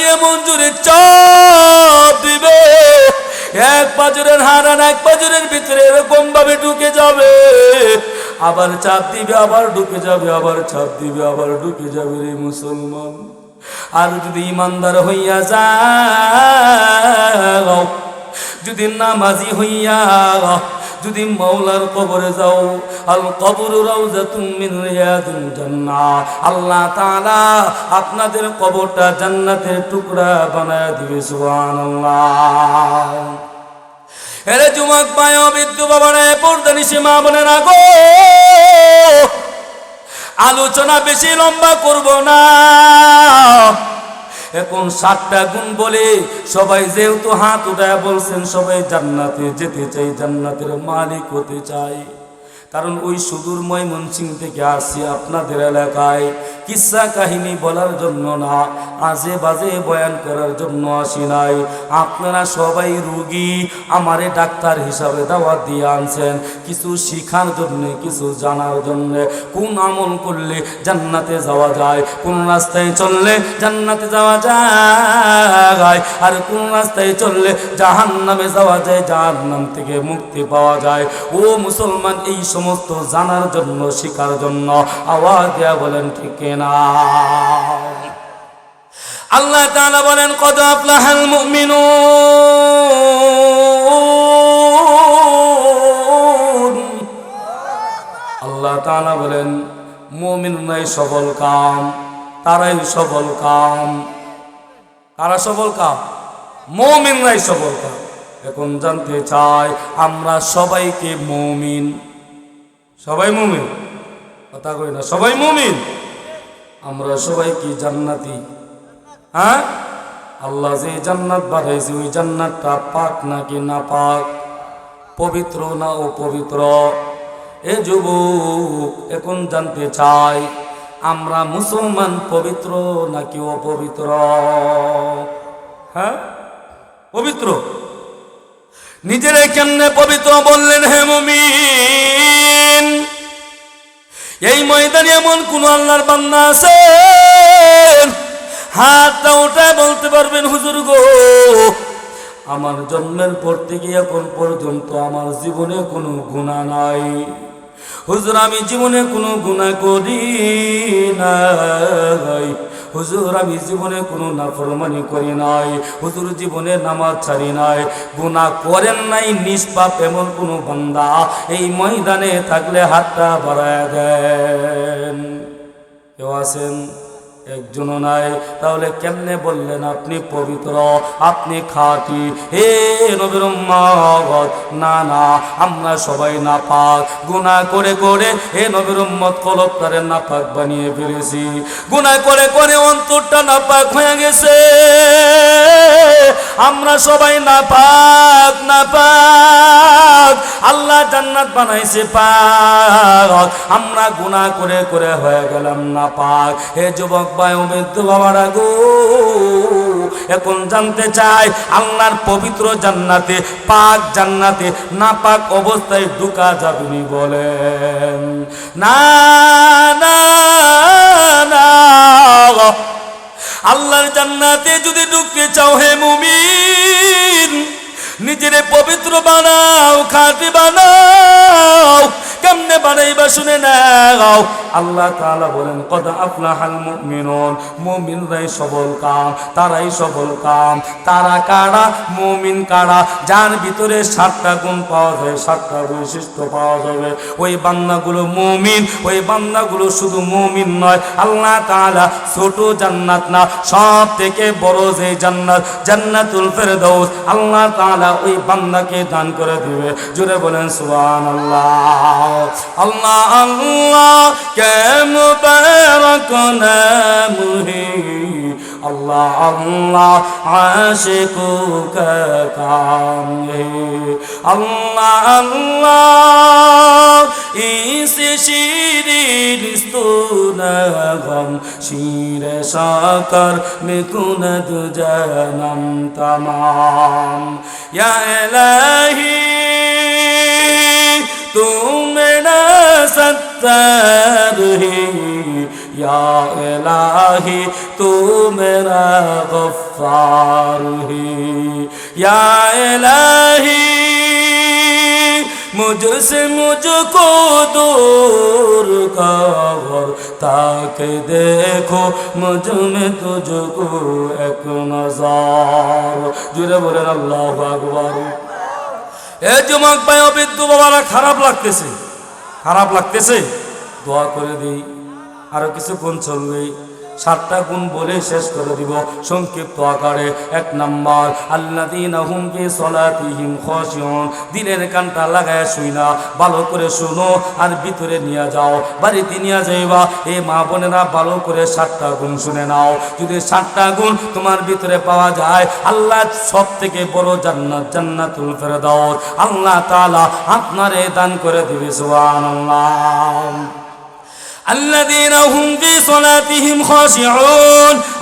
দিয়ে মঞ্জুরে চাপ দিবে। এক পাজরের হারান এক পাজরের ভিতরে এরকম ভাবে ঢুকে যাবে। আবার চাপ দিবে, আবার ঢুকে যাবে, আবার চাপ দিবে, আবার ঢুকে যাবে রে মুসলমান। আর যদি ইমানদার হইয়া যাও, যদি নামাজি হইয়া যদি মৌলার কবরে যাও, আল কবর রাউজাতুম মিন রিয়াদিল জান্নাহ। আল্লাহ তাআলা আপনাদের কবরটা জান্নাতের টুকরা বানায় দিবে, সুবহানাল্লাহ। এরে যুবক পায় বিদ্যু বাবারে, পর্দা নিশে মা বলে গো। আলোচনা বেশি লম্বা করব না। এখন সাতটা গুণ বলে সবাই যেহেতু হাত উঠায় বলছেন, সবাই জান্নাতে যেতে চাই, জান্নাতের মালিক হতে চাই। কারণ ওই সুদূর ময়মনসিং থেকে আসছি আপনাদের এলাকায়। কিসা কাহিনী বলার জন্য না, আজে বাজে বয়ান করার জন্য আসি নাই। আপনারা সবাই রুগী, আমারে ডাক্তার হিসাবে দাওয়াত দিয়ে আনছেন। কিছু শিখার জন্য, কিছু জানার জন্য। কোন আমল করলে জান্নাতে যাওয়া যায়, কোন রাস্তায় চললে জান্নাতে যাওয়া যায়, আর কোন রাস্তায় চললে জাহান নামে যাওয়া যায়, জাহান্নাম থেকে মুক্তি পাওয়া যায়। ও মুসলমান, এই সমস্ত জানার জন্য শিখার জন্য আওয়াজ দেয়া বলেন, ঠিক না আল্লাহ তাআলা বলেন, কদ আফলাহাল মুমিনুন। আল্লাহ তাআলা বলেন মুমিনুনাই সফল কাম, তারাই সফল কাম। কারা সফল কাম? মুমিনরাই সফল কাম। এখন জানতে চাই, আমরা সবাইকে মুমিন? সবাই মুমিন? কথা কই না, সবাই মুমিন? আমরা সবাই কি জান্নাতি? হ্যাঁ? আল্লাহ যে জান্নাত বানাইছে, ওই জান্নাতটা পাক নাকি না পাক? পবিত্র না অপবিত্র? এ যুবক, এখন জানতে চাই, আমরা মুসলমান পবিত্র নাকি অপবিত্র? হ্যাঁ? পবিত্র? নিজেরা কেমনে পবিত্র বললেন, হে মুমিন, এই ময়দানে এমন কোন আল্লাহর বান্না আছে? হাতটা ওটায় বলতে পারবেন, হুজুর গো, আমার জন্মের পর থেকে এখন পর্যন্ত আমার জীবনে কোনো গুণা নাই। হুজুর, আমি জীবনে কোনো গুণা করি নাই। হুজুর, আমি জীবনে কোনো নাফরমানি করি নাই। হুজুর, জীবনে নামাজ ছাড়ি নাই। গুণা করেন নাই, নিষ্পাপ এমন কোনো বান্দা। এই ময়দানে থাকলে হাতটা বাড়ায় দেন। কেউ আছেন? একজনও নাই। তাহলে কেমনে বললেন আপনি পবিত্র? আপনি খাঁটি। হে নবীর না না, আমরা সবাই না পাক গুনাহ করে করে হে নবীর উম্মত, কলবটারে না পাক বানিয়ে ফেলেছি। গুনাহ করে করে অন্তরটা না পাক হয়ে গেছে। আমরা সবাই না পাক না পাক আল্লাহ জান্নাত বানাইছে পাক। আমরা গুনাহ করে করে হয়ে গেলাম না পাক। হে যুবক ভাই অবৃদ্ধ বাবারা গো, এখন জানতে চাই, আল্লাহর পবিত্র জান্নাতে পাক জান্নাতে না পাক অবস্থায় ঢুকা যাবেনি বলেন। না না না। আল্লাহর জান্নাতে যদি ঢুকতে চাও হে মুমিন নিজের পবিত্র বানাও খাঁটি বানাও কেমনে বানাইবা শুনে নাও। আল্লাহ তাআলা বলেন, কদ আফলাহাল মুমিনুন মুমিনরাই সবল কাম, তারাই সবল কাম। তারা কারা? মুমিন কারা? যার ভিতরে সাতটা গুণ পাওয়া যায়, সাতটা বৈশিষ্ট্য পাওয়া যাবে। ওই বান্দাগুলো মুমিন, ওই বান্দাগুলো শুধু মুমিন নয়। আল্লাহ তাআলা ছোট জান্নাত না সব থেকে বড় যে জান্নাত, জান্নাতুল ফেরদৌস আল্লাহ তাআলা ওই বান্দাকে দান করে দিবে। জুড়ে বলেন, সুবহানাল্লাহ আল্লাহ আল্লাহ, কে মুবারক নামহি আল্লাহ আল্লাহ, আশিকু কাম আল্লাহ আল্লাহ, ইসি শিরিন স্তুনগম শির সাকর মিকুনদ জনম তমাম। ইয়া ইলাহি इलाही तू मेरा सत्तर ही या इलाही तू मेरा गफ्फार ही या इलाही मुझसे मुझको दूर कर ताकि देखो मुझ में तुझको एक नजार জুড়ে বলেন আল্লাহ আকবার এ যুবক ভাই অবিদ্য বাবারা খারাপ লাগতেছে খারাপ লাগতেছে দোয়া করে দিই। আরও কিছুক্ষণ চলবে। সাতটা গুণ বলে শেষ করে দিব। সংক্ষিপ্ত আকারে এক নাম্বার আল্লাদিন হুমকে সলাতিহিম খসিয়ন দিনের কানটা লাগায় শুই না, ভালো করে শুনো আর ভিতরে নিয়ে যাও। বাড়িতে নিয়ে যাইবা, এ মা বোনেরা ভালো করে সাতটা গুণ শুনে নাও। যদি সাতটা গুণ তোমার ভিতরে পাওয়া যায়, আল্লাহ সব থেকে বড় জান্নাত, জান্নাতুল ফেরদাউস। আল্লাহ তাআলা আপনারে দান করে দিবে, সুবহানাল্লাহ।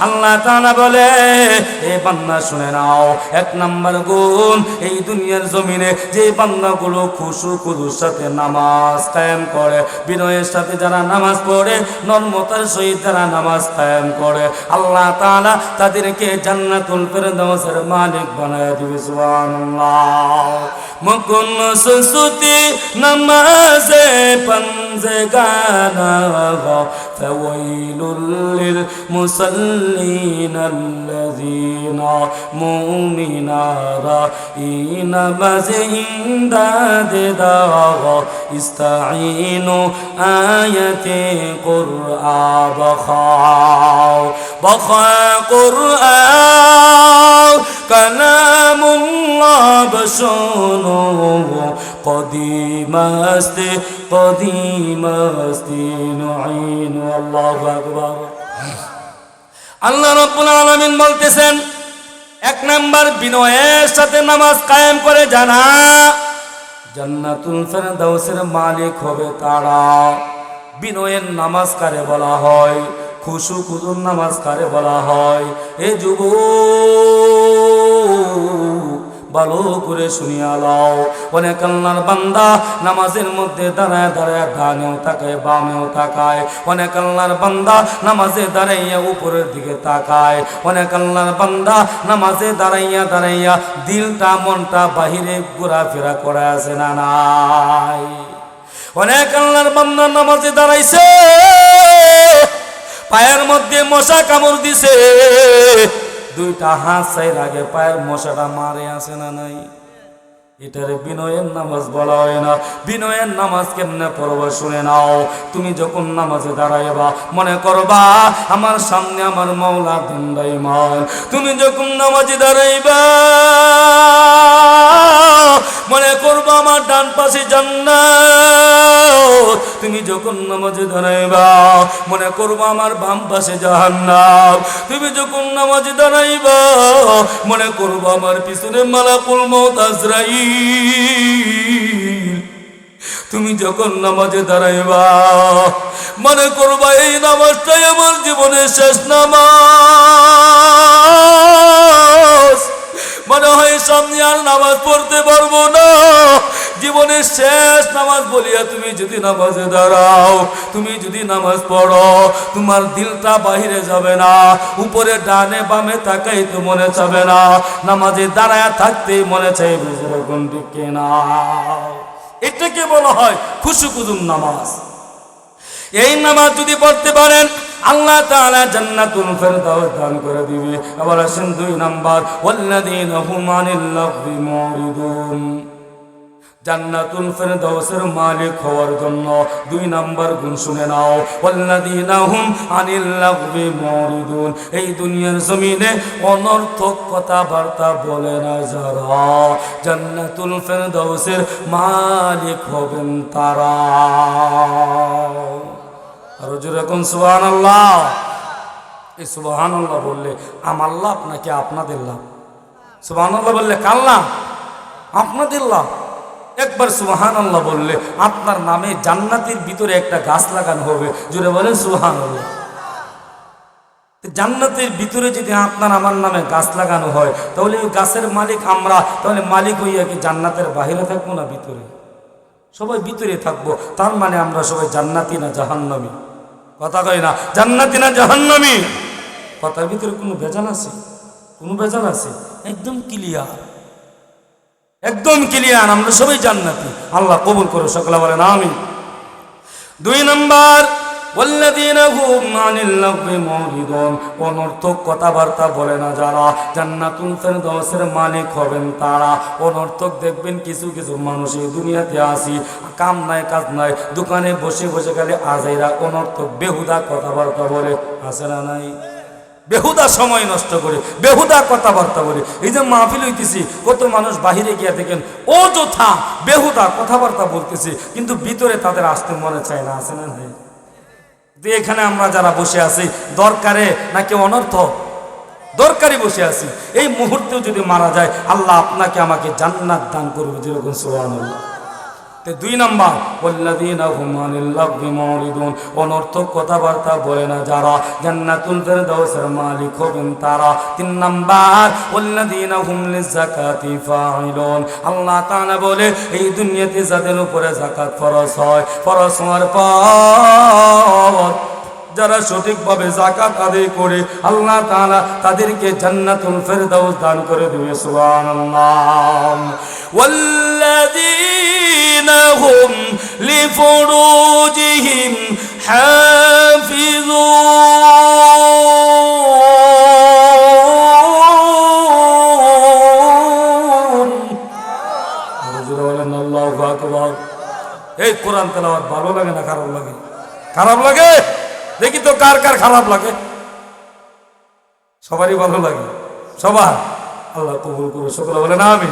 আল্লাহ তাআলা বলে এই বান্দা, শুনে নাও, এক এই দুনিয়ার জমিনে যে সাথে নামাজ করে, বিনয়ের সাথে যারা নামাজ পড়ে নামাজ করে, আল্লাহ তাদেরকে মালিক বানায় দিবে, সুবহানাল্লাহ। মকুন নামাজে ساغا فويل للمصلين الذين هم نارين مزنداد داغا استعينوا آية قرآن. بخا بخا قرآن. كلام الله بشونه قديم است قديم است نعين الله أكبر আল্লাহ রব্বুল আলামিন বলতেছেন এক নাম্বার বিনয়ের সাথে নামাজ কায়েম করে জানা জান্নাতুল ফেরদাউসের মালিক হবে তারা বিনয়ের নামাজ কারে বলা হয় খুশু খুদুর নামাজ কারে বলা হয় এ যুব ভালো করে শুনিয়া লাও। অনেক আল্লাহর বান্দা নামাজের মধ্যে দাঁড়ায় দাঁড়ায় ডানেও তাকায়, বামেও তাকায়। অনেক আল্লাহর বান্দা নামাজে দাঁড়াইয়া উপরের দিকে তাকায়। অনেক আল্লাহর বান্দা নামাজে দাঁড়াইয়া দাঁড়াইয়া দিলটা মনটা বাহিরে ঘোরাফেরা করে আছে না নাই? অনেক আল্লাহর বান্দা নামাজে দাঁড়াইছে, পায়ের মধ্যে মশা কামড় দিছে। দুইটা হাত চাই আগে পায়ের মশাটা মারে আছে না নাই? এটারে বিনয়ের নামাজ বলা হয় না। বিনয়ের নামাজ কেমনে পড়ব শুনে নাও। তুমি যখন নামাজে দাঁড়াইবা, মনে করবা, আমার সামনে আমার মৌলা দণ্ডাইমান তুমি যখন নামাজে দাঁড়াইবা, মনে করবা আমার ডান পাশে জান্নাত। তুমি যখন নামাজে দাঁড়াইবা, মনে করবা আমার বাম পাশে জাহান্নাম। তুমি যখন নামাজে দাঁড়াইবা, মনে করবা আমার পিছনে মালাকুল মৌত আজরাইল। তুমি যখন নামাজে দাঁড়াইবা, মনে করবা এই নামাজটাই আমার জীবনের শেষ নামাজ। মনে হয় সামনে আর নামাজ পড়তে পারব না। জীবনের শেষ নামাজ বলিয়া তুমি যদি নামাজে দাঁড়াও, তুমি যদি নামাজ পড়ো, তোমার দিলটা বাহিরে যাবে না, উপরে, ডানে, বামে তাকাই তো মনে চাবে না, নামাজে দাঁড়ায় থাকতেই মনে চাইবে যেরকম দিকে না এটাকে বলা হয় খুশু কুদুম নামাজ। এই নামাজ যদি পড়তে পারেন, আল্লাহ তাআলা জান্নাতুল ফেরদাউস দান করে দিবে। আবার আসেন দুই নাম্বার, ওয়াল্লাযীনা হুম আনিল লাগবি মুরিদুন। জান্নাতুল ফেরদাউসের মালিক হওয়ার জন্য দুই নাম্বার গুণ শুনে নাও, ওয়াল্লাযীনা হুম আনিল লাগবি মুরিদুন। এই দুনিয়ার জমিনে অনর্থক কথাবার্তা বলে না যারা জান্নাতুল ফেরদাউসের মালিক হবেন তারা। আর যেরকম সুবহান আল্লাহ এই সুবহান আল্লাহ বললে আমার লাভ নাকি আপনাদের লাভ? সুবহান আল্লাহ বললে কার লাভ? আপনাদের লাভ। একবার সুবহান আল্লাহ বললে আপনার নামে জান্নাতের ভিতরে একটা গাছ লাগানো হবে। জুড়ে বলেন আল্লাহ জান্নাতের ভিতরে যদি আপনার আমার নামে গাছ লাগানো হয়, তাহলে ওই গাছের মালিক আমরা, তাহলে মালিক হইয়া কি জান্নাতের বাহিরে থাকব না ভিতরে? সবাই ভিতরে থাকব, তার মানে আমরা সবাই জান্নাতি না জাহান্নামী। কথা কয় না, জান্নাতি না জাহান্নামি। কথার ভিতরে কোনো ভেজাল আছে? কোনো ভেজাল আছে? একদম ক্লিয়ার একদম ক্লিয়ার, আমরা সবাই জান্নাতি। আল্লাহ কবুল করো সকলে বলেন আমি দুই নম্বর অনর্থক কথাবার্তা বলে না যারা, জান্নাতুল ফেরদৌসের মালিক হবেন তারা। অনর্থক দেখবেন কিছু কিছু মানুষ এই দুনিয়াতে আসি, কাম নাই, কাজ নাই, দোকানে বসে বসে খালি আজাইরা অনর্থক বেহুদা কথাবার্তা বলে। আসে না নাই? বেহুদা সময় নষ্ট করে, বেহুদা কথাবার্তা বলে। এই যে মাহফিল হইতেছি, কত মানুষ বাহিরে গিয়া দেখেন, অযথা বেহুদা কথাবার্তা বলতেছে, কিন্তু ভিতরে তাদের আসতে মনে চায় না, আছে না এখানে আমরা যারা বসে আছি, দরকারে নাকি অনর্থ? দরকারি বসে আছি। এই মুহূর্তেও যদি মারা যায়, আল্লাহ আপনাকে আমাকে জান্নাত দান করবে, যেরকম সুবহানাল্লাহ। তে দুই নম্বর লাগবি মুরিদুন অনর্থক কথাবার্তা বলে না যারা, জান্নাতুল ফেরদাউসের মালিক হবেন তারা। তিন নম্বর, ওয়াল্লাযীনা হুম লিযাকাতি ফাইলুন আল্লাহ তাআলা বলে, এই দুনিয়াতে যাদের উপরে জাকাত ফরজ হয়, ফরজ হওয়ার পর যারা সঠিকভাবে জাকাত আদায় করে আল্লাহ তাআলা তাদেরকে জান্নাতুল ফেরদাউস দান করে দিবে সুবহানাল্লাহ والذين هم لفروجهم حافظون হুজুর বলেন আল্লাহু আকবার এই কোরআন তেলাওয়াত ভালো লাগে না খারাপ লাগে খারাপ লাগে দেখি তো কার কার খারাপ লাগে। সবারই ভালো লাগে। সবার। আল্লাহ কবুল করুন সকলে বলে না আমি